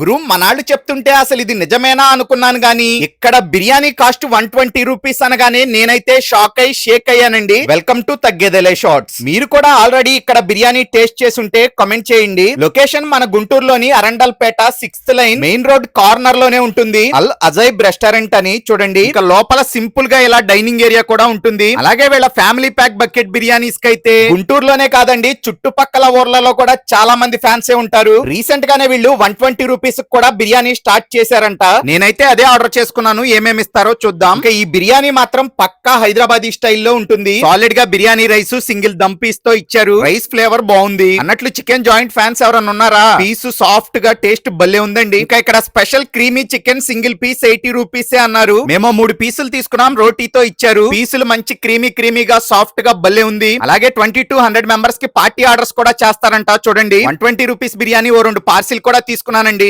గురు మనాళ్ళు చెప్తుంటే అసలు ఇది నిజమేనా అనుకున్నాను గాని ఇక్కడ biryani cost one twenty rupees అనగానే నేనైతే షాక్ అయి షేక్ అయ్యానండి. వెల్కమ్ టు తగ్గేదలే షార్ట్స్. మీరు కూడా ఆల్రెడీ ఇక్కడ బిర్యానీ టేస్ట్ చేసుంటే కామెంట్ చేయండి. లొకేషన్ మన గుంటూరులోని Arundelpet sixth line main road కార్నర్లోనే ఉంటుంది. అల్ అజైబ్ రెస్టారెంట్ అని చూడండి. ఇక లోపల సింపుల్గా ఇలా డైనింగ్ ఏరియా కూడా ఉంటుంది. అలాగే వీళ్ళ ఫ్యామిలీ ప్యాక్ బకెట్ బిర్యానీస్ కైతే గుంటూరులోనే కాదండి చుట్టుపక్కల ఊర్లలో కూడా చాలా మంది ఫ్యాన్సే ఉంటారు. రీసెంట్ గానే వీళ్ళు వన్ ట్వంటీ రూపీస్ కూడా బిర్యానీ స్టార్ట్ చేశారంట. నేనైతే అదే ఆర్డర్ చేసుకున్నాను. ఏమేమి ఇస్తారో చూద్దాం. ఈ బిర్యానీ మాత్రం పక్కా హైదరాబాదీ స్టైల్లో ఉంటుంది. సాలిడ్గా బిర్యానీ రైస్ సింగిల్ దమ్ పీస్తో ఇచ్చారు. రైస్ ఫ్లేవర్ బాగుంది. అన్నట్లు చికెన్ జాయింట్ ఫ్యాన్స్ ఎవరన్నా ఉన్నారా? పీస్ సాఫ్ట్గా టేస్ట్ భలే ఉందండి. ఇంకా ఇక్కడ special creamy chicken single piece eighty rupees అన్నారు. మేము మూడు పీసులు తీసుకున్నాం రోటీతో ఇచ్చారు. పీసులు మంచి క్రీమీ క్రీమీగా సాఫ్ట్గా భలే ఉంది. అలాగే ట్వంటీ టూ హండ్రెడ్ మెంబర్స్కి పార్టీ ఆర్డర్స్ కూడా చేస్తారంట చూడండి. వన్ ట్వంటీ రూపీస్ బిర్యానీ ఓ రెండు పార్సిల్ కూడా తీసుకున్నానండి.